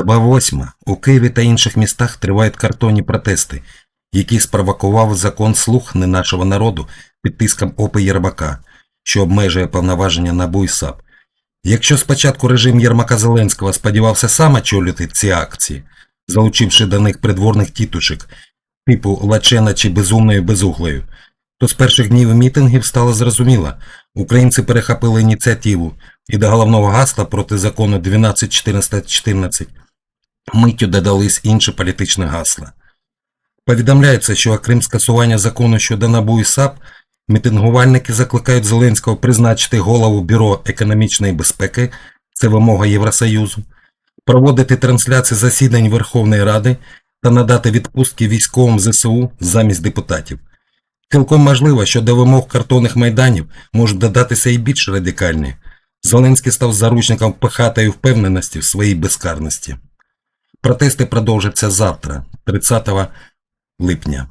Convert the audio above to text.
Доба восьма. У Києві та інших містах тривають картонні протести, які спровокував закон слух не нашого народу під тиском ОП Єрмака, що обмежує повноваження НАБУ і САП. Якщо спочатку режим Єрмака Зеленського сподівався сам очолювати ці акції, залучивши до них придворних тітушек типу Лачена чи Безумною Безуглою, то з перших днів мітингів стало зрозуміло, українці перехопили ініціативу і до головного гасла проти закону 12.14.14 миттю додались інші політичні гасла. Повідомляється, що окрім скасування закону щодо НАБУ і САП, мітингувальники закликають Зеленського призначити голову Бюро економічної безпеки, це вимога Євросоюзу, проводити трансляції засідань Верховної Ради та надати відпустки військовим ЗСУ замість депутатів. Цілком можливо, що до вимог картонних майданів можуть додатися і більш радикальні. Зеленський став заручником пихатої впевненості в своїй безкарності. Протести продовжаться завтра, 30 липня.